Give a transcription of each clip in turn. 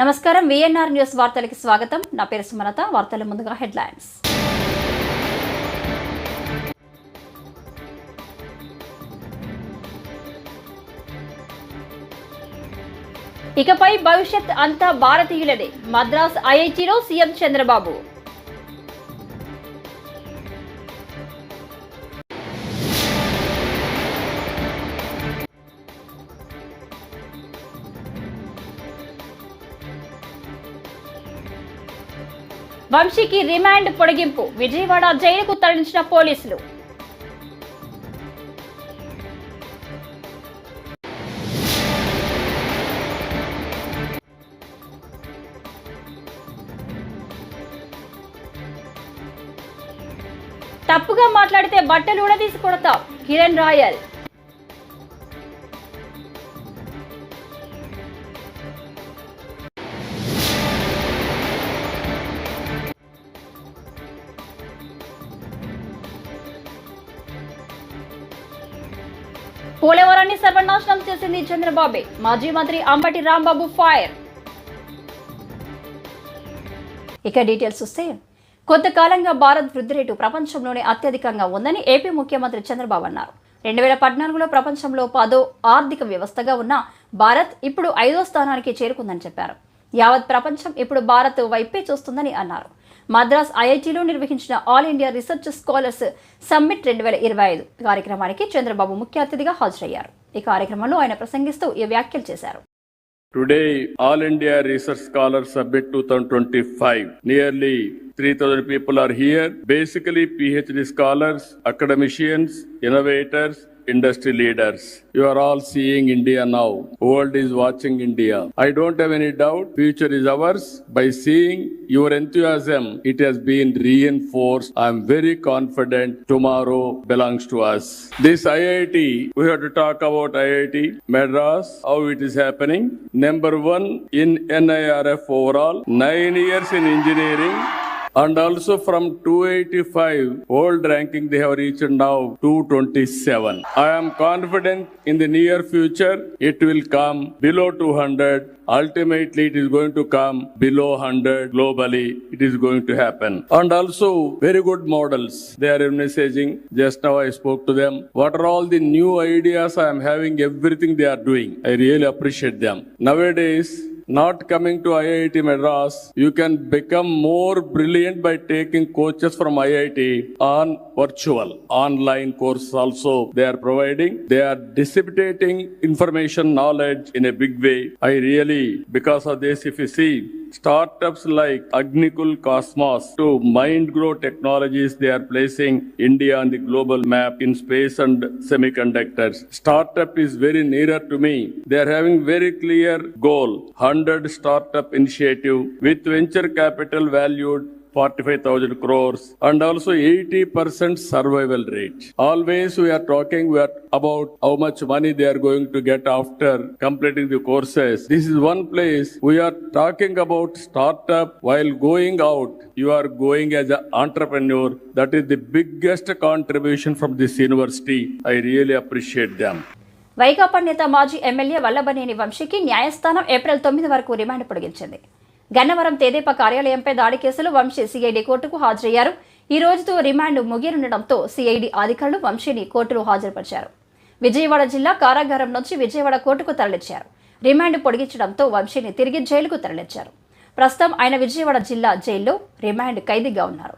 నమస్కారం VNR news వార్తలకి స్వాగతం. నా పేరు సుమలత. వార్తల ముందుగా హెడ్లైన్స్. ఇకపై భవిష్యత్ అంతా భారతీయులదే. మద్రాస్ ఐఐటీలో సీఎం చంద్రబాబు. వంశీకి రిమాండ్ పొడిగింపు. విజయవాడ జైలుకు తరలించిన పోలీసులు. తప్పుగా మాట్లాడితే బట్టలు ఉడదీసి కొడతాం. కిరణ్ రాయల్. సర్వనాశనం చంద్రబాబే మాజీ మంత్రి అంబటి రాంబాబు ఫైర్. ఇక డీటెయిల్స్ వస్తే కొంతకాలంగా భారత్ వృద్ధి రేటు ప్రపంచంలోనే అత్యధికంగా ఉందని ఏపీ ముఖ్యమంత్రి చంద్రబాబు అన్నారు. రెండు వేల పద్నాలుగులో ప్రపంచంలో పదో ఆర్థిక వ్యవస్థగా ఉన్న భారత్ ఇప్పుడు ఐదో స్థానానికి చేరుకుందని చెప్పారు. యావత్ ప్రపంచం ఇప్పుడు భారత్ వైపే చూస్తుందని అన్నారు. మద్రాస్ ఐఐటిలో నిర్వహించిన all India research scholars summit రెండు వేల ఇరవై ఐదు కార్యక్రమానికి చంద్రబాబు ముఖ్య అతిథిగా హాజరయ్యారు. ఈ కార్యక్రమంలో ఆయన ప్రసంగిస్తూ ఈ వ్యాఖ్యలు చేశారు. Today all India research scholar submit two thousand twenty five nearly three thousand people are here basically PhD scholars academicians innovators industry leaders. You are all seeing India now. World is watching India. I don't have any doubt. Future is ours. By seeing your enthusiasm, it has been reinforced. I am very confident tomorrow belongs to us. This IIT, we have to talk about IIT Madras, how it is happening. Number one in NIRF overall, nine years in engineering. And also from 285 world ranking, they have reached now 227. I am confident in the near future, it will come below 200. Ultimately, it is going to come below 100 globally. It is going to happen. And also, very good models. They are messaging. Just now I spoke to them. What are all the new ideas I am having? Everything they are doing. I really appreciate them. Nowadays, not coming to IIT Madras, you can become more brilliant by taking coaches from IIT on virtual online course also they are providing. They are dissipating information knowledge in a big way. I really, because of this, if you see, startups like Agnikul Cosmos to Mind Grow Technologies, they are placing India on the global map in space and semiconductors. Startup is very nearer to me. They are having very clear goal, 100 startup initiative with venture capital valued 45,000 crores and also 80% survival rate. Always we are talking we are about how much money they are going to get after completing the courses. This is one place we are talking about startup while going out. You are going as an entrepreneur. That is the biggest contribution from this university. I really appreciate them. Vaikapa నేత మాజీ MLA Vallabhaneni వంశీకి న్యాయస్థానం April తొమ్మిది వరకు remand పొడిగించింది Gannavaram Tedepa కార్యాలయంపై దాడి కేసులో Vamsi CID కోర్టుకు హాజరయ్యారు. ఈ రోజుతో రిమాండ్ ముగియనుండటంతో సిఐడి అధికారులు వంశీని కోర్టులో హాజరుపరిచారు. విజయవాడ జిల్లా కారాగారం నుంచి విజయవాడ కోర్టుకు తరలించారు రిమాండ్ పొడిగించడంతో వంశీని తిరిగి జైలుకు తరలించారు ప్రస్తుతం ఆయన విజయవాడ జిల్లా జైల్లో రిమాండ్ ఖైదీగా ఉన్నారు.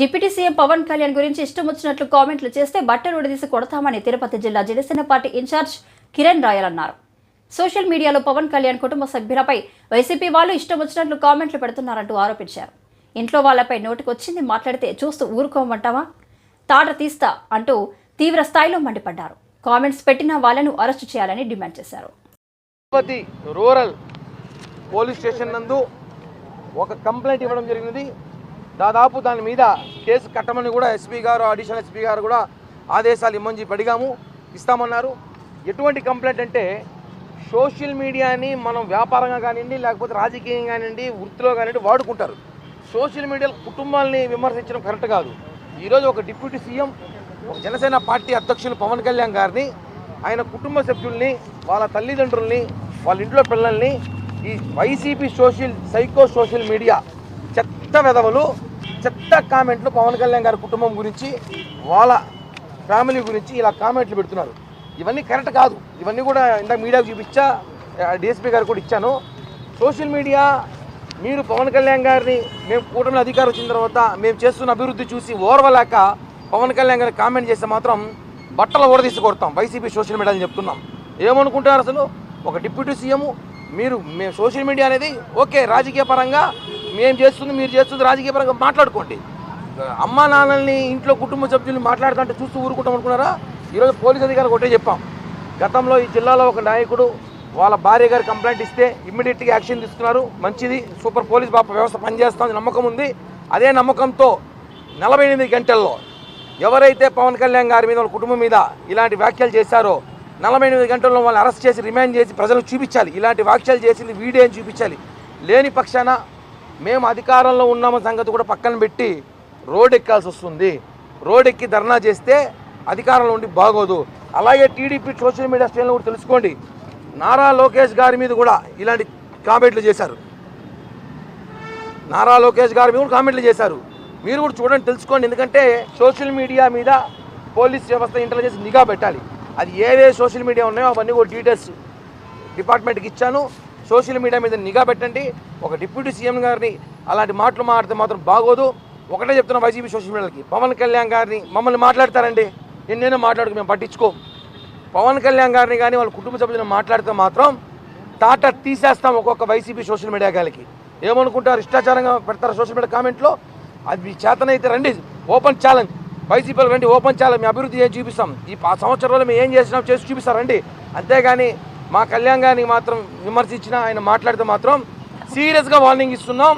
డిప్యూటీ సీఎం పవన్ కళ్యాణ్ గురించి ఇష్టం వచ్చినట్లు కామెంట్లు చేస్తే బట్టలు ఉడదీసి కొడతామని తిరుపతి జిల్లా Janasena party incharge Kiran royal అన్నారు. సోషల్ మీడియాలో పవన్ కళ్యాణ్ కుటుంబ సభ్యులపై వైసీపీ వాళ్ళు ఇష్టం వచ్చినట్లు కామెంట్లు పెడుతున్నారంటూ ఆరోపించారు. ఇంట్లో వాళ్ళపై నోటికొచ్చింది మాట్లాడితే చూస్తూ ఊరుకోమంటావా? తాట తీస్తా అంటూ తీవ్ర స్థాయిలో మండిపడ్డారు. కామెంట్స్ పెట్టిన వాళ్ళను అరెస్టు చేయాలని డిమాండ్ చేశారు. రూరల్ పోలీస్ స్టేషన్ నందు ఒక కంప్లైంట్ ఇవ్వడం జరిగినది. దాదాపు దాని మీద కేసు కట్టమని కూడా ఎస్పీ గారు అడిషనల్ ఎస్పీ గారు కూడా ఆదేశాలు ఇమ్మని చెప్పి అడిగాము. ఇస్తామన్నారు. ఎటువంటి కంప్లైంట్ అంటే సోషల్ మీడియాని మనం వ్యాపారంగా కానివ్వండి లేకపోతే రాజకీయంగా కానివ్వండి వృత్తిలో కానివ్వండి వాడుకుంటారు. సోషల్ మీడియాలో కుటుంబాలని విమర్శించడం కరెక్ట్ కాదు. ఈరోజు ఒక డిప్యూటీ సీఎం ఒక జనసేన పార్టీ అధ్యక్షులు పవన్ కళ్యాణ్ గారిని ఆయన కుటుంబ సభ్యుల్ని వాళ్ళ తల్లిదండ్రుల్ని వాళ్ళ ఇంట్లో పిల్లల్ని ఈ YCP social psycho social media చెత్త వెధవలు చెత్త కామెంట్లు పవన్ కళ్యాణ్ గారి కుటుంబం గురించి వాళ్ళ ఫ్యామిలీ గురించి ఇలా కామెంట్లు పెడుతున్నారు. ఇవన్నీ కరెక్ట్ కాదు. ఇవన్నీ కూడా ఇందాక మీడియాకు చూపించా డిఎస్పీ గారు కూడా ఇచ్చాను. సోషల్ మీడియా మీరు పవన్ కళ్యాణ్ గారిని మేము కూటమి అధికారం వచ్చిన తర్వాత మేము చేస్తున్న అభివృద్ధి చూసి ఓర్వలేక పవన్ కళ్యాణ్ గారిని కామెంట్ చేస్తే మాత్రం బట్టలు ఓడదీసి కొడతాం వైసీపీ సోషల్ మీడియా అని చెప్తున్నాం. ఏమనుకుంటున్నారు అసలు? ఒక డిప్యూటీ సీఎం మీరు మేము సోషల్ మీడియా అనేది ఓకే రాజకీయ పరంగా మేము చేస్తుంది మీరు చేస్తుంది రాజకీయ పరంగా మాట్లాడుకోండి. అమ్మా నాన్నల్ని ఇంట్లో కుటుంబ సభ్యుల్ని మాట్లాడుతుంటే చూస్తూ ఊరుకుంటాం అనుకున్నారా? ఈరోజు పోలీస్ అధికారులు ఒకటే చెప్పాం. గతంలో ఈ జిల్లాలో ఒక నాయకుడు వాళ్ళ భార్య గారు కంప్లైంట్ ఇస్తే ఇమ్మీడియట్గా యాక్షన్ తీసుకున్నారు. మంచిది సూపర్ పోలీస్ బాప వ్యవస్థ పనిచేస్తుంది నమ్మకం ఉంది. అదే నమ్మకంతో నలభై ఎనిమిది గంటల్లో ఎవరైతే పవన్ కళ్యాణ్ గారి మీద వాళ్ళ కుటుంబం మీద ఇలాంటి వ్యాఖ్యలు చేశారో నలభై ఎనిమిది గంటల్లో వాళ్ళని అరెస్ట్ చేసి రిమాండ్ చేసి ప్రజలకు చూపించాలి. ఇలాంటి వ్యాఖ్యలు చేసింది వీడియో చూపించాలి. లేని పక్షాన మేము అధికారంలో ఉన్నామ సంగతి కూడా పక్కన పెట్టి రోడ్ ఎక్కాల్సి వస్తుంది. రోడ్ ఎక్కి ధర్నా చేస్తే అధికారంలో ఉండి బాగోదు. అలాగే టీడీపీ సోషల్ మీడియా శ్రేణులు కూడా తెలుసుకోండి. నారా లోకేష్ గారి మీద కూడా ఇలాంటి కామెంట్లు చేశారు. నారా లోకేష్ గారి మీద కూడా కామెంట్లు చేశారు. మీరు కూడా చూడండి తెలుసుకోండి. ఎందుకంటే సోషల్ మీడియా మీద పోలీస్ వ్యవస్థ ఇంటెలిజెన్స్ నిఘా పెట్టాలి. అది ఏవే సోషల్ మీడియా ఉన్నాయో అవన్నీ కూడా డీటెయిల్స్ డిపార్ట్మెంట్కి ఇచ్చాను. సోషల్ మీడియా మీద నిఘా పెట్టండి. ఒక డిప్యూటీ సీఎం గారిని అలాంటి మాటలు మాట్లాడితే మాత్రం బాగోదు. ఒకటే చెప్తున్నా వైసీపీ సోషల్ మీడియాకి పవన్ కళ్యాణ్ గారిని మమ్మల్ని మాట్లాడతారండి. ఎన్నైనా మాట్లాడుకు మేము పట్టించుకో. పవన్ కళ్యాణ్ గారిని కానీ వాళ్ళ కుటుంబ సభ్యులను మాట్లాడితే మాత్రం టాటా తీసేస్తాం ఒక్కొక్క వైసీపీ సోషల్ మీడియా గారికి ఏమనుకుంటారు? ఇష్టాచారంగా పెడతారు సోషల్ మీడియా కామెంట్లో? అది మీ చేతనైతే రండి. Open challenge. వైసీపీలో రండి. Open challenge. మీ అభివృద్ధి ఏం చూపిస్తాం? ఈ పా- మేము ఏం చేసినాం చేసి చూపిస్తారండి అంతేగాని మా కళ్యాణ్ గారిని మాత్రం విమర్శించినా ఆయన మాట్లాడితే మాత్రం సీరియస్గా వార్నింగ్ ఇస్తున్నాం.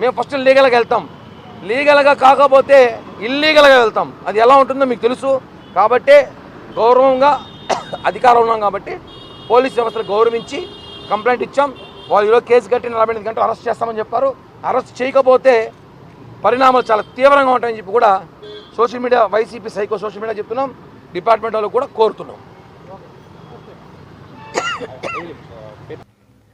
మేము ఫస్ట్ లీగల్గా వెళ్తాం. లీగల్గా కాకపోతే ఇల్లీగల్గా వెళ్తాం. అది ఎలా ఉంటుందో మీకు తెలుసు. కాబట్టి గౌరవంగా అధికారం ఉన్నాం కాబట్టి పోలీస్ వ్యవస్థను గౌరవించి కంప్లైంట్ ఇచ్చాం. వాళ్ళు ఈరోజు కేసు కట్టి నలభై ఎనిమిది గంటలు అరెస్ట్ చేస్తామని చెప్పారు. అరెస్ట్ చేయకపోతే పరిణామాలు చాలా తీవ్రంగా ఉంటాయని చెప్పి కూడా social media YCP psycho social media చెప్తున్నాం. డిపార్ట్మెంట్ వాళ్ళు కూడా కోరుతున్నాం.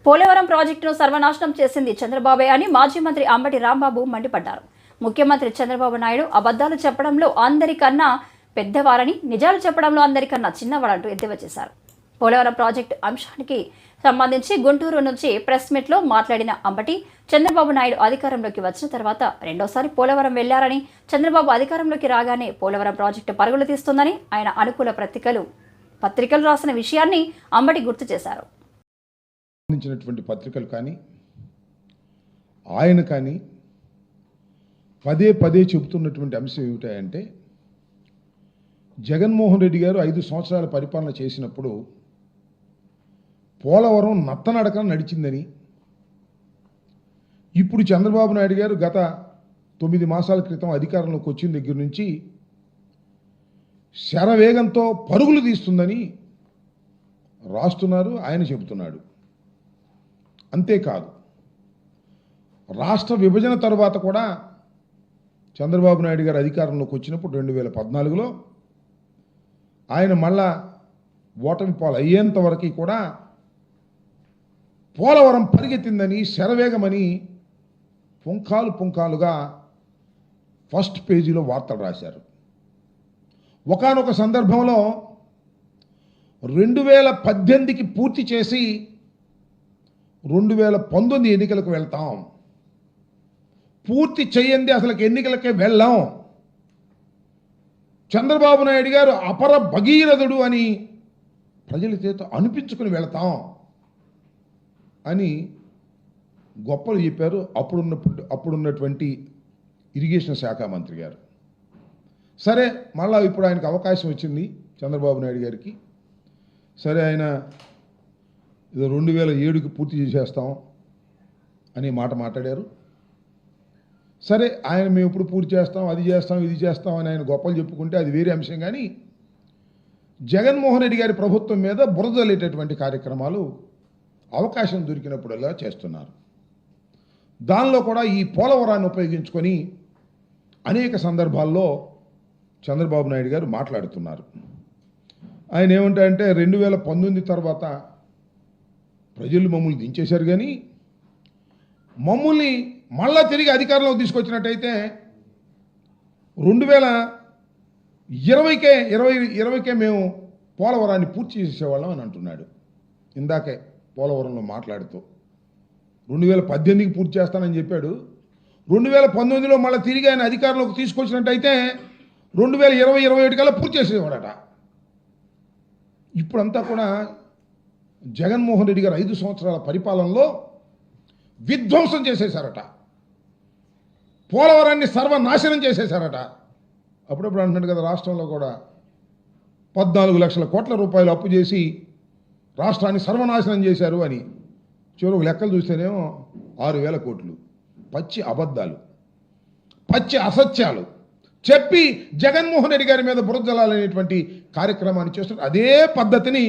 పోలవరం ప్రాజెక్టును సర్వనాశనం చేసింది చంద్రబాబే అని మాజీ మంత్రి అంబటి రాంబాబు మండిపడ్డారు. ముఖ్యమంత్రి చంద్రబాబు నాయుడు అబద్ధాలు చెప్పడంలో అందరికన్నా పెద్దవారని నిజాలు చెప్పడంలో అందరికన్నా చిన్నవాడంటూ ఎద్దేవా చేశారు. పోలవరం ప్రాజెక్టు అంశానికి సంబంధించి గుంటూరు నుంచి ప్రెస్ మీట్లో మాట్లాడిన అంబటి చంద్రబాబు నాయుడు అధికారంలోకి వచ్చిన తర్వాత రెండోసారి పోలవరం వెళ్ళారని చంద్రబాబు అధికారంలోకి రాగానే పోలవరం ప్రాజెక్టు పరుగులు తీస్తుందని ఆయన అనుకూల పత్రికలు పత్రికలు రాసిన విషయాన్ని అంబటి గుర్తు చేశారు. పత్రికలు కానీ ఆయన కానీ పదే పదే చెబుతున్నటువంటి అంశం ఏమిటంటే జగన్మోహన్ రెడ్డి గారు ఐదు సంవత్సరాల పరిపాలన చేసినప్పుడు పోలవరం నత్తనడకన నడిచిందని ఇప్పుడు చంద్రబాబు నాయుడు గారు గత తొమ్మిది మాసాల క్రితం అధికారంలోకి వచ్చిన దగ్గర నుంచి శరవేగంతో పరుగులు తీస్తుందని రాస్తున్నారు ఆయన చెబుతున్నాడు. అంతేకాదు రాష్ట్ర విభజన తర్వాత కూడా చంద్రబాబు నాయుడు గారు అధికారంలోకి వచ్చినప్పుడు రెండు వేల పద్నాలుగులో ఆయన మళ్ళా ఓటమి పాలు అయ్యేంత వరకు కూడా పోలవరం పరిగెత్తిందని శరవేగమని పుంఖాలు పుంఖాలుగా ఫస్ట్ పేజీలో వార్తలు రాశారు. ఒకానొక సందర్భంలో రెండు వేల పద్దెనిమిదికి పూర్తి చేసి రెండు వేల పంతొమ్మిది ఎన్నికలకు వెళ్తాం. పూర్తి చేయండి అసలు ఎన్నికలకే వెళ్ళాం. చంద్రబాబు నాయుడు గారు అపర భగీరథుడు అని ప్రజల చేత అనిపించుకుని వెళతాం అని గొప్పలు చెప్పారు. అప్పుడున్న అప్పుడున్నటువంటి ఇరిగేషన్ శాఖ మంత్రి గారు. సరే మళ్ళా ఇప్పుడు ఆయనకు అవకాశం వచ్చింది చంద్రబాబు నాయుడు గారికి. సరే ఆయన ఏదో రెండు వేల ఏడుకి పూర్తి చేసేస్తాం అనే మాట మాట్లాడారు. సరే ఆయన మేము ఇప్పుడు పూర్తి చేస్తాం అది చేస్తాం ఇది చేస్తాం అని ఆయన గొప్పలు చెప్పుకుంటే అది వేరే అంశం కానీ జగన్మోహన్ రెడ్డి గారి ప్రభుత్వం మీద బురదలేటటువంటి కార్యక్రమాలు అవకాశం దొరికినప్పుడల్లా చేస్తున్నారు. దానిలో కూడా ఈ పోలవరాన్ని ఉపయోగించుకొని అనేక సందర్భాల్లో చంద్రబాబు నాయుడు గారు మాట్లాడుతున్నారు. ఆయన ఏమంటారంటే రెండు వేల పంతొమ్మిది తర్వాత ప్రజలు మమ్మల్ని దించేశారు కానీ మమ్మల్ని మళ్ళా తిరిగి అధికారంలోకి తీసుకొచ్చినట్టయితే రెండు వేల ఇరవైకే ఇరవై ఇరవైకే మేము పోలవరాన్ని పూర్తి చేసేవాళ్ళం అని అంటున్నాడు. ఇందాకే పోలవరంలో మాట్లాడుతూ రెండు వేల పద్దెనిమిదికి పూర్తి చేస్తానని చెప్పాడు. రెండు వేల పంతొమ్మిదిలో మళ్ళీ తిరిగి ఆయన అధికారంలోకి తీసుకొచ్చినట్టయితే రెండు వేల ఇరవై ఇరవై ఒకటి కల్లా పూర్తి చేసేవాడట. ఇప్పుడంతా కూడా జగన్మోహన్ రెడ్డి గారు ఐదు సంవత్సరాల పరిపాలనలో విధ్వంసం చేసేశారట. పోలవరాన్ని సర్వనాశనం చేసేశారట. అప్పుడప్పుడు అంటున్నాడు కదా రాష్ట్రంలో కూడా పద్నాలుగు లక్షల కోట్ల రూపాయలు అప్పు చేసి రాష్ట్రాన్ని సర్వనాశనం చేశారు అని చివరికి లెక్కలు చూస్తేనేమో ఆరు వేల కోట్లు. పచ్చి అబద్ధాలు. పచ్చి అసత్యాలు. చెప్పి జగన్మోహన్ రెడ్డి గారి మీద బురదలాలనేటువంటి కార్యక్రమాన్ని చేస్తున్నారు. అదే పద్ధతిని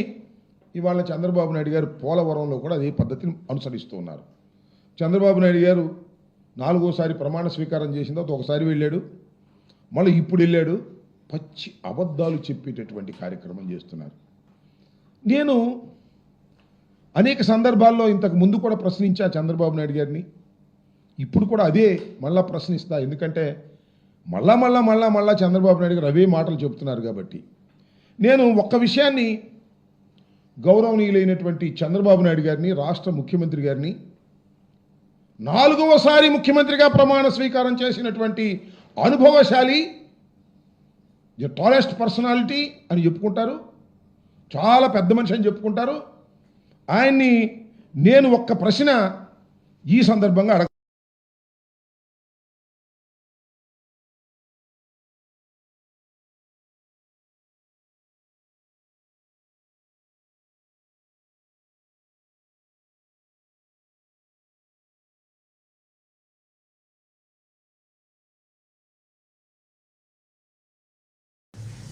ఇవాళ చంద్రబాబు నాయుడు గారు పోలవరంలో కూడా అదే పద్ధతిని అనుసరిస్తూ ఉన్నారు. చంద్రబాబు నాయుడు గారు నాలుగోసారి ప్రమాణ స్వీకారం చేసిన తర్వాత ఒకసారి వెళ్ళాడు మళ్ళీ ఇప్పుడు వెళ్ళాడు పచ్చి అబద్ధాలు చెప్పేటటువంటి కార్యక్రమం చేస్తున్నారు. నేను అనేక సందర్భాల్లో ఇంతకు ముందు కూడా ప్రశ్నించా చంద్రబాబు నాయుడు గారిని ఇప్పుడు కూడా అదే మళ్ళా ప్రశ్నిస్తా ఎందుకంటే మళ్ళా మళ్ళా మళ్ళా మళ్ళా చంద్రబాబు నాయుడు గారు అవే మాటలు చెబుతున్నారు కాబట్టి. నేను ఒక్క విషయాన్ని గౌరవనీయులైనటువంటి చంద్రబాబు నాయుడు గారిని రాష్ట్ర ముఖ్యమంత్రి గారిని నాలుగవసారి ముఖ్యమంత్రిగా ప్రమాణ స్వీకారం చేసినటువంటి అనుభవశాలి ది టాలెస్ట్ పర్సనాలిటీ అని చెప్పుకుంటారు. చాలా పెద్ద మనిషి అని చెప్పుకుంటారు. ఆయన్ని నేను ఒక్క ప్రశ్న ఈ సందర్భంగా అడగ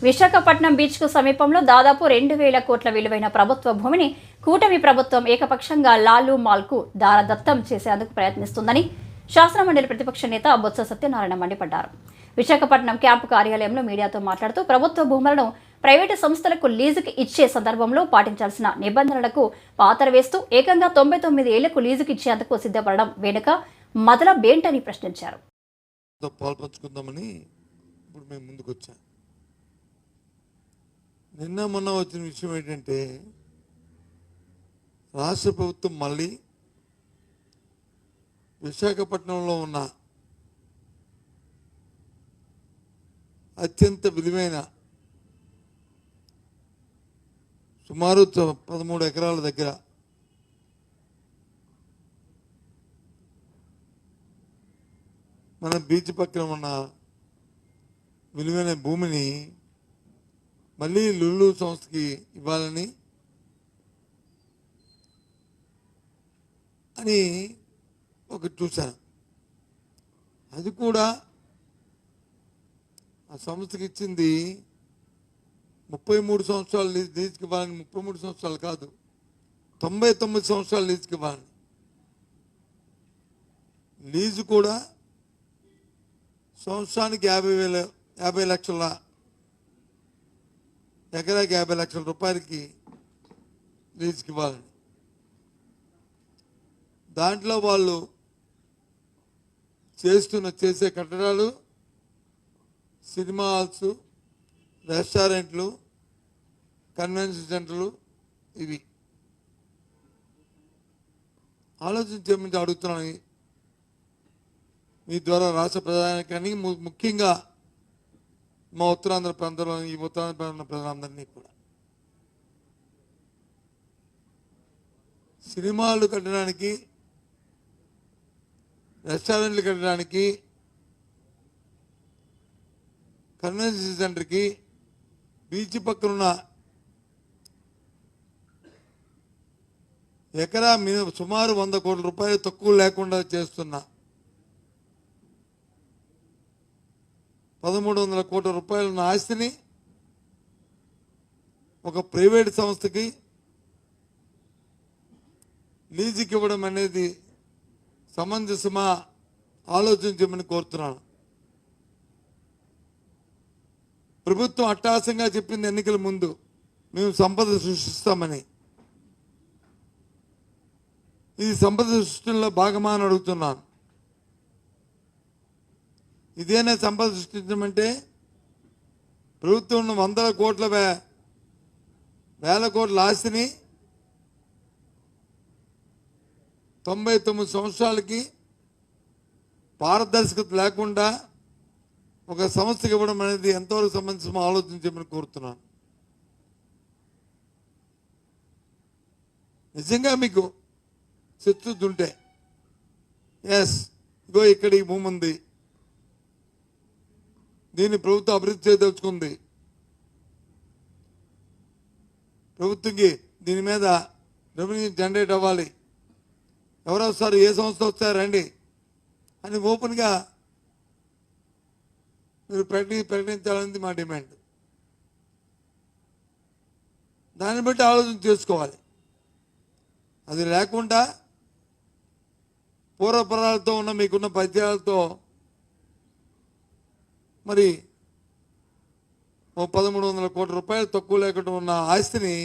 విశాఖపట్నం బీచ్కు సమీపంలో దాదాపు రెండు వేల కోట్ల విలువైన ప్రభుత్వ భూమిని కూటమి ప్రభుత్వం ఏకపక్షంగా లాలు మాల్కు దారదత్తం చేసేందుకు ప్రయత్నిస్తుందని శాసనమండలి ప్రతిపక్ష నేత బొత్స సత్యనారాయణ మండిపడ్డారు. విశాఖపట్నం క్యాంపు కార్యాలయంలో మీడియాతో మాట్లాడుతూ ప్రభుత్వ భూములను ప్రైవేటు సంస్థలకు లీజుకు ఇచ్చే సందర్భంలో పాటించాల్సిన నిబంధనలకు పాతర వేస్తూ ఏకంగా తొంభై తొమ్మిది ఏళ్ళకు లీజుకు ఇచ్చేందుకు సిద్ధపడడం వెనుక మొదల బేంటని ప్రశ్నించారు. పాల్పంచుకుందామని ఇప్పుడు మేము ముందుకు వచ్చాం నిన్న మొన్న వచ్చిన విషయం ఏంటంటే రాష్ట్ర ప్రభుత్వం మళ్ళీ విశాఖపట్నంలో ఉన్న అత్యంత విలువైన సుమారు పదమూడు ఎకరాల దగ్గర మన బీచ్ పక్కన ఉన్న విలువైన భూమిని మళ్ళీ లుల్లు సంస్థకి ఇవ్వాలని అని ఒకటి చూశాను. అది కూడా ఆ సంస్థకి ఇచ్చింది ముప్పై మూడు సంవత్సరాలు లీజ్ లీజుకి ఇవ్వాలని ముప్పై మూడు సంవత్సరాలు కాదు తొంభై తొమ్మిది సంవత్సరాలు లీజుకి ఇవ్వాలని. లీజు కూడా సంవత్సరానికి యాభై వేల యాభై లక్షల ఎకరాకి యాభై లక్షల రూపాయలకి లీజుకి ఇవ్వాలని దాంట్లో వాళ్ళు చేస్తున్న చేసే కట్టడాలు సినిమా హాల్స్ రెస్టారెంట్లు కన్వెన్షన్ సెంటర్లు ఇవి. ఆలోచించేమని అడుగుతున్నాను. మీ ద్వారా రాష్ట్ర ప్రధానికానికి ము- ముఖ్యంగా మా ఉత్తరాంధ్ర ప్రాంతంలో ఈ ఉత్తరాంధ్ర ప్రాంతంలో ప్రజలందరినీ కూడా. సినిమాలు కట్టడానికి రెస్టారెంట్లు కట్టడానికి కన్వెన్షన్ సెంటర్కి బీచ్ పక్కనున్న ఎకరా మినిమం సుమారు వంద కోట్ల రూపాయలు తక్కువ లేకుండా చేస్తున్నా పదమూడు వందల కోట్ల రూపాయల ఆస్తిని ఒక ప్రైవేట్ సంస్థకి లీజుకి ఇవ్వడం అనేది సమంజసమా ఆలోచించమని కోరుతున్నాను. ప్రభుత్వం అట్టాసంగా చెప్పింది ఎన్నికల ముందు మేము సంపద సృష్టిస్తామని. ఇది సంపద సృష్టిలో భాగమా అని అడుగుతున్నాను. ఇదేనా సంపద సృష్టించమంటే ప్రభుత్వం వందల కోట్ల వే వేల కోట్ల ఆస్తిని తొంభై తొమ్మిది సంవత్సరాలకి పారదర్శకత లేకుండా ఒక సంస్థకి ఇవ్వడం అనేది ఎంతవరకు సంబంధించి ఆలోచించమని కోరుతున్నాను. నిజంగా మీకు శత్రుతుంటే ఎస్ ఇగో ఇక్కడ ఈ భూమి ఉంది. దీన్ని ప్రభుత్వం అభివృద్ధి చేయదలుచుకుంది. ప్రభుత్వంకి దీని మీద రెవెన్యూ జనరేట్ అవ్వాలి. ఎవరు వస్తారు ఏ సంస్థ వస్తారండి అని ఓపెన్గా మీరు ప్రకటి ప్రకటించాలనేది మా డిమాండ్. దాన్ని బట్టి ఆలోచన చేసుకోవాలి. అది లేకుండా పూర్వపరాలతో ఉన్న మీకున్న పద్యాలతో మరి పదమూడు వందల కోట్ల రూపాయలు తక్కువ లేకుండా ఉన్న ఆస్తిని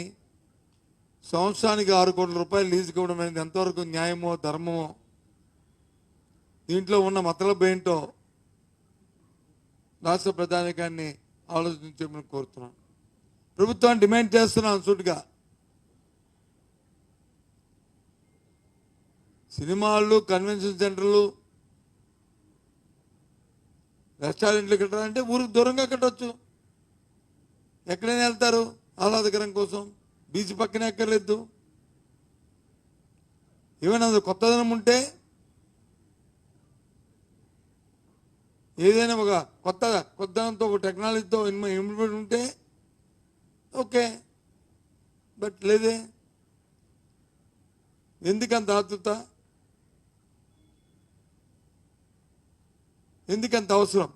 సంవత్సరానికి ఆరు కోట్ల రూపాయలు లీజుకి ఇవ్వడం అనేది ఎంతవరకు న్యాయమో ధర్మమో దీంట్లో ఉన్న మతలబు ఏంటో రాష్ట్ర ప్రధానికాన్ని ఆలోచించమని కోరుతున్నాను. ప్రభుత్వాన్ని డిమాండ్ చేస్తున్నాను సూటిగా. సినిమాలు కన్వెన్షన్ సెంటర్లు రెస్టారెంట్లు కట్టాలంటే ఊరికి దూరంగా కట్టవచ్చు ఎక్కడైనా వెళ్తారు ఆహ్లాదకరం కోసం. బీచ్ పక్కన ఎక్కర్లేదు. ఏమైనా అది కొత్తదనం ఉంటే ఏదైనా ఒక కొత్త కొత్తదనంతో ఒక టెక్నాలజీతో ఇంప్లిమెంట్ ఉంటే ఓకే. బట్ లేదే. ఎందుకంత ఆతృత ఎందుకంత అవసరం?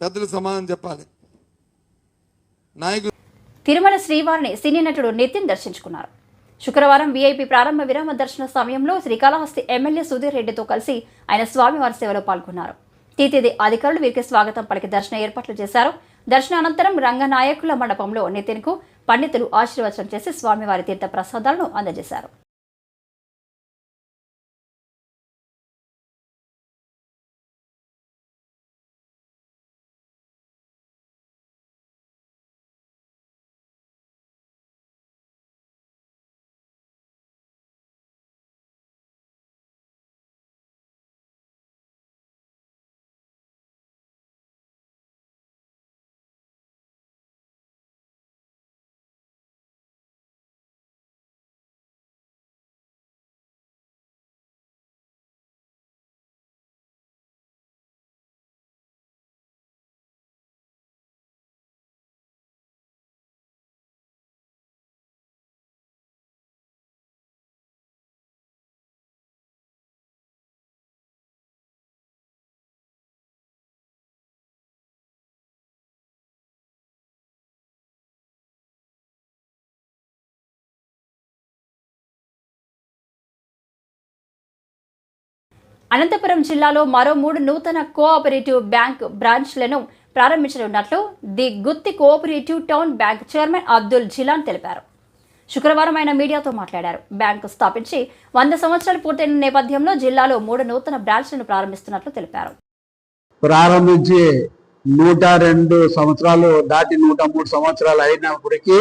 పెద్దలు సమాధానం చెప్పాలి. నాయకులు తిరుమల శ్రీవారిని సినీ నటుడు నితిన్ దర్శించుకున్నారు. శుక్రవారం వీఐపీ ప్రారంభ విరామ దర్శన సమయంలో శ్రీకాళహస్తి ఎమ్మెల్యే సుధీర్ రెడ్డితో కలిసి ఆయన స్వామివారి సేవలో పాల్గొన్నారు. టీటీడీ అధికారులు వీరికి స్వాగతం పలికి దర్శన ఏర్పాట్లు చేశారు. దర్శన అనంతరం రంగనాయకుల మండపంలో నితిన్కు పండితులు ఆశీర్వచనం చేసి స్వామివారి తీర్థ ప్రసాదాలను అందజేశారు. అనంతపురం జిల్లాలో మరో మూడు నూతన కోఆపరేటివ్ బ్యాంక్ బ్రాంచ్లను ప్రారంభించనున్నట్లు the Gutti cooperative town bank chairman Abdul Jilan తెలిపారు. శుక్రవారం ఆయన మీడియాతో మాట్లాడారు. బ్యాంకు స్థాపించి వంద సంవత్సరాలు పూర్తయిన నేపథ్యంలో జిల్లాలో మూడు నూతన బ్రాంచ్లను ప్రారంభిస్తున్నట్లు తెలిపారు. ప్రారంభించి నూట రెండు సంవత్సరాలు దాటి నూట మూడు సంవత్సరాలు అయినప్పటికీ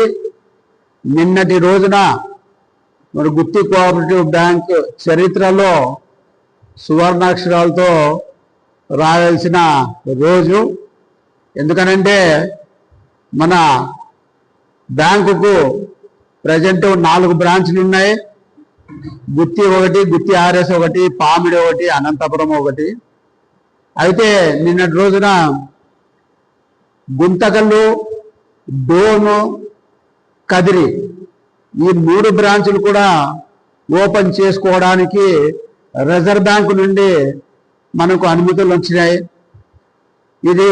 నిన్నటి రోజున మరి గుత్తి కోఆపరేటివ్ బ్యాంక్ చరిత్రలో సువర్ణాక్షరాలతో రావాల్సిన రోజు. ఎందుకనంటే మన బ్యాంకుకు ప్రజెంట్ నాలుగు బ్రాంచ్లు ఉన్నాయి. గుత్తి ఒకటి గుత్తి ఆర్ఎస్ ఒకటి పామిడి ఒకటి అనంతపురం ఒకటి. అయితే నిన్నటి రోజున గుంతకల్లు డోను కదిరి ఈ మూడు బ్రాంచులు కూడా ఓపెన్ చేసుకోవడానికి రిజర్వ్ బ్యాంకు నుండి మనకు అనుమతులు వచ్చినాయి. ఇది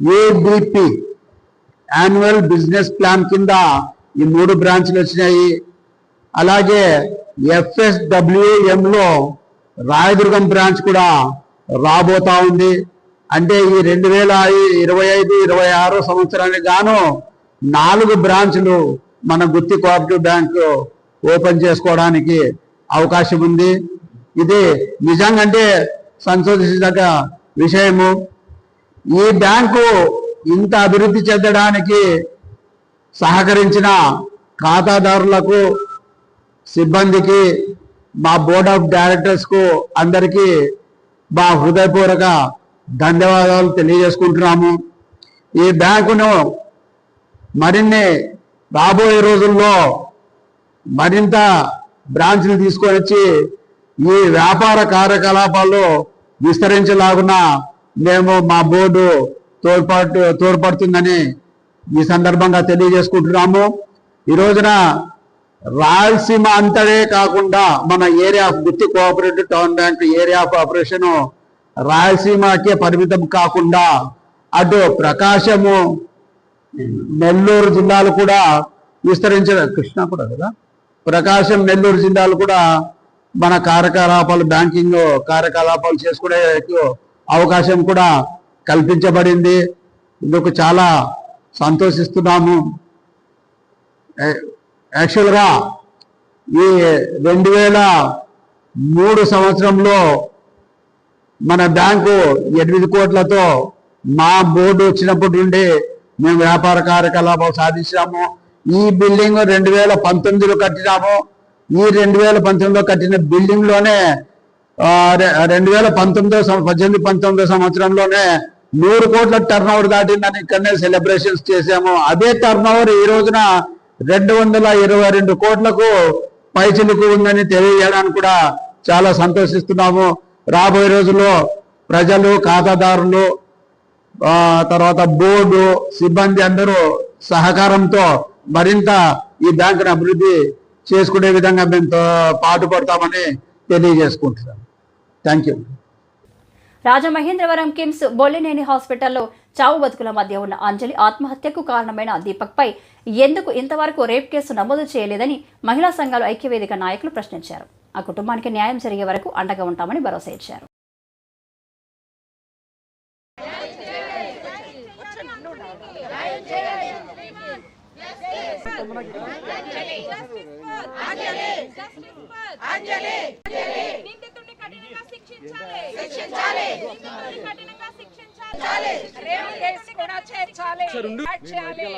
ఏబిపి యాన్యువల్ బిజినెస్ ప్లాన్ కింద ఈ మూడు బ్రాంచ్లు వచ్చినాయి. అలాగే ఎఫ్ఎస్డబ్ల్యూఎంలో రాయదుర్గం బ్రాంచ్ కూడా రాబోతా ఉంది. అంటే ఈ రెండు వేల ఇరవై ఐదు ఇరవై ఆరు సంవత్సరానికి గాను నాలుగు బ్రాంచ్లు మన గుత్తి కోఆపరేటివ్ బ్యాంకు ఓపెన్ చేసుకోవడానికి అవకాశం ఉంది ఇది నిజంగా అంటే సంతోషించదగ్గ విషయము. ఈ బ్యాంకు ఇంత అభివృద్ధి చెందడానికి సహకరించిన ఖాతాదారులకు సిబ్బందికి మా బోర్డ్ ఆఫ్ డైరెక్టర్స్కు అందరికీ మా హృదయపూర్వక ధన్యవాదాలు తెలియజేసుకుంటున్నాము. ఈ బ్యాంకును మరిన్ని రాబోయే రోజుల్లో మరింత బ్రాంచ్లు తీసుకొని వచ్చి ఈ వ్యాపార కార్యకలాపాల్లో విస్తరించలాగున మేము మా బోర్డు తోడ్పాటు తోడ్పడుతుందని ఈ సందర్భంగా తెలియజేసుకుంటున్నాము. ఈ రోజున రాయలసీమ అంతడే కాకుండా మన area of Gutti cooperative town bank area of operation రాయలసీమకే పరిమితం కాకుండా అటు ప్రకాశము నెల్లూరు జిల్లాలు కూడా విస్తరించిన కృష్ణా కూడా కదా? ప్రకాశం నెల్లూరు జిల్లాలు కూడా మన కార్యకలాపాలు బ్యాంకింగ్ కార్యకలాపాలు చేసుకునే అవకాశం కూడా కల్పించబడింది. ఇందుకు చాలా సంతోషిస్తున్నాము. యాక్చువల్గా ఈ రెండు వేల మూడు సంవత్సరంలో మన బ్యాంకు ఎనిమిది కోట్లతో మా బోర్డు వచ్చినప్పటి నుండి మేము వ్యాపార కార్యకలాపాలు సాధించాము ఈ బిల్డింగ్ రెండు వేల పంతొమ్మిదిలో కట్టినాము. ఈ రెండు వేల పంతొమ్మిదిలో కట్టిన బిల్డింగ్లోనే రెండు వేల పంతొమ్మిదో పద్దెనిమిది పంతొమ్మిదో సంవత్సరంలోనే నూరు కోట్ల టర్న్ ఓవర్ దాటిందని ఇక్కడనే సెలబ్రేషన్స్ చేశాము. అదే టర్న్ ఓవర్ ఈ రోజున రెండు వందల ఇరవై రెండు కోట్లకు పైచిలుకు ఉందని తెలియజేయడానికి కూడా చాలా సంతోషిస్తున్నాము. రాబోయే రోజుల్లో ప్రజలు ఖాతాదారులు తర్వాత బోర్డు సిబ్బంది అందరూ సహకారంతో మరింత ఈ బ్యాంకును అభివృద్ధి చేసుకునే విధంగా మేము తో- పాటుపడతామని తెలియజేసుకుంటున్నాం. Thank you Rajamahendravaram KIMS Bollineni హాస్పిటల్లో చావు బతుకుల మధ్య ఉన్న అంజలి ఆత్మహత్యకు కారణమైన దీపక్పై ఎందుకు ఇంతవరకు రేప్ కేసు నమోదు చేయలేదని మహిళా సంఘాలు ఐక్యవేదిక నాయకులు ప్రశ్నించారు. ఆ కుటుంబానికి న్యాయం జరిగే వరకు అండగా ఉంటామని భరోసా ఇచ్చారు. నిందితుడిని కఠినంగా శిక్షించాలి. శిక్షించాలి. నిందితుడిని కఠినంగా శిక్షించాలి. రేప్ కేసు కూడా చేర్చాలి. యాడ్ చేయాలి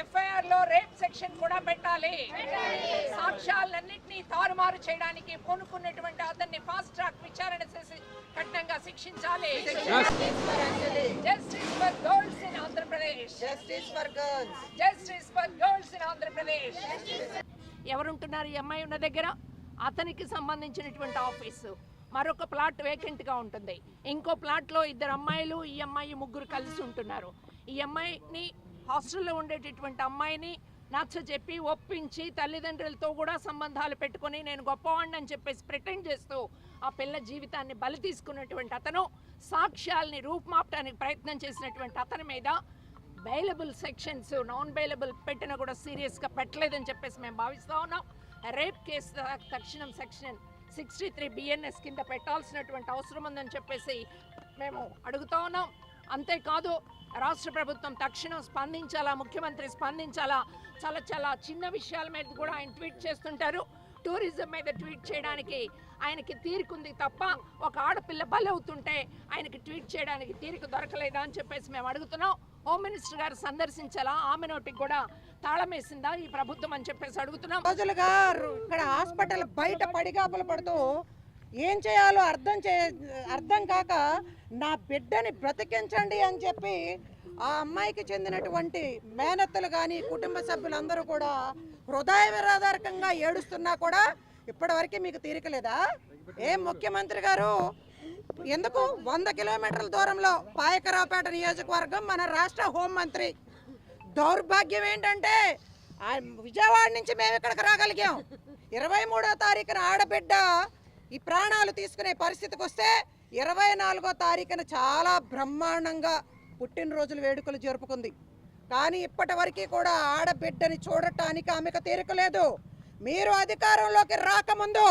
ఎఫ్ఐఆర్లో రేప్ సెక్షన్ కూడా పెట్టాలి. సాక్ష్యాలన్నింటినీ తారుమారు చేయడానికి పూనుకున్నటువంటి అతన్ని ఫాస్ట్ ట్రాక్ విచారణ చేసి కఠినంగా శిక్షించాలి. Justice for girls in Andhra Pradesh justice for girls justice for girls in Andhra Pradesh ఎవరుంటున్నారు? ఈ అమ్మాయి ఉన్న దగ్గర అతనికి సంబంధించినటువంటి ఆఫీసు. మరొక ప్లాట్ వేకెంట్గా ఉంటుంది. ఇంకో ప్లాట్లో ఇద్దరు అమ్మాయిలు ఈ అమ్మాయి ముగ్గురు కలిసి ఉంటున్నారు. ఈ అమ్మాయిని హాస్టల్లో ఉండేటటువంటి అమ్మాయిని నచ్చ చెప్పి ఒప్పించి తల్లిదండ్రులతో కూడా సంబంధాలు పెట్టుకొని నేను గొప్పవాడిని అని చెప్పేసి ప్రిటెండ్ చేస్తూ ఆ పిల్ల జీవితాన్ని బలి తీసుకున్నటువంటి అతను సాక్ష్యాల్ని రూపుమాపడానికి ప్రయత్నం చేసినటువంటి అతని మీద బెయిలబుల్ సెక్షన్స్ నాన్ బెయిలబుల్ పెట్టినా కూడా సీరియస్గా పెట్టలేదని చెప్పేసి మేము భావిస్తూ ఉన్నాం. రేప్ కేసు తక్షణం సెక్షన్ సిక్స్టీ త్రీ బిఎన్ఎస్ కింద పెట్టాల్సినటువంటి అవసరం ఉందని చెప్పేసి మేము అడుగుతా ఉన్నాం. అంతేకాదు రాష్ట్ర ప్రభుత్వం తక్షణం స్పందించాలా ముఖ్యమంత్రి స్పందించాలా చాలా చాలా చిన్న విషయాల మీద కూడా ఆయన ట్వీట్ చేస్తుంటారు. టూరిజం మీద ట్వీట్ చేయడానికి ఆయనకి తీరుకుంది తప్ప ఒక ఆడపిల్ల బలవుతుంటే ఆయనకి ట్వీట్ చేయడానికి తీరిక దొరకలేదా అని చెప్పేసి మేము అడుగుతున్నాం. హోమ్ మినిస్టర్ గారు సందర్శించాలా ఆమె నోటికి కూడా తాళమేసిందా ఈ ప్రభుత్వం అని చెప్పేసి అడుగుతున్నాం. రోజులుగా గారు ఇక్కడ హాస్పిటల్ బయట పడిగాపులు పడుతూ ఏం చేయాలో అర్థం చే అర్థం కాక నా బిడ్డని బ్రతికించండి అని చెప్పి ఆ అమ్మాయికి చెందినటువంటి మేనత్తలు కానీ కుటుంబ సభ్యులందరూ కూడా హృదయ విరాధారకంగా ఏడుస్తున్నా కూడా ఇప్పటివరకు మీకు తీరికలేదా ఏం ముఖ్యమంత్రి గారు? ఎందుకు? వంద కిలోమీటర్ల దూరంలో పాయకరావుపేట నియోజకవర్గం మన రాష్ట్ర హోంమంత్రి. దౌర్భాగ్యం ఏంటంటే ఆ విజయవాడ నుంచి మేము ఇక్కడికి రాగలిగాం. ఇరవై మూడో తారీఖున ఆడబిడ్డ ఈ ప్రాణాలు తీసుకునే పరిస్థితికి వస్తే ఇరవై నాలుగో తారీఖున చాలా బ్రహ్మాండంగా పుట్టినరోజుల వేడుకలు జరుపుకుంది. కానీ ఇప్పటి వరకు కూడా ఆడబిడ్డని చూడటానికి ఆమెకు తీరికలేదు మీరు అధికారంలోకి రాకముందు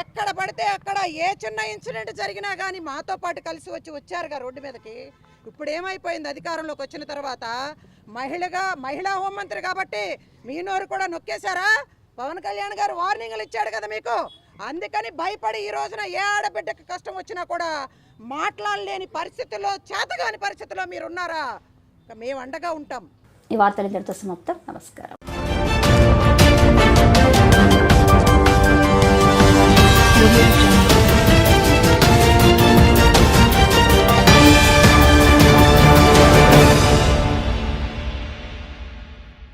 ఎక్కడ పడితే అక్కడ ఏ చిన్న ఇన్సిడెంట్ జరిగినా కానీ మాతో పాటు కలిసి వచ్చి వచ్చారుగా రోడ్డు మీదకి. ఇప్పుడు ఏమైపోయింది అధికారంలోకి వచ్చిన తర్వాత? మహిళగా మహిళా హోంమంత్రి కాబట్టి మీ నోరు కూడా నొక్కేశారా? పవన్ కళ్యాణ్ గారు వార్నింగ్లు ఇచ్చాడు కదా మీకు? అందుకని భయపడి ఈ రోజున ఏ ఆడబిడ్డకి కష్టం వచ్చినా కూడా మాట్లాడలేని పరిస్థితుల్లో చేతగాని పరిస్థితుల్లో మీరున్నారా? మేము అండగా ఉంటాం. ఈ వార్తలు ఇంతటితో సమాప్తం. నమస్కారం.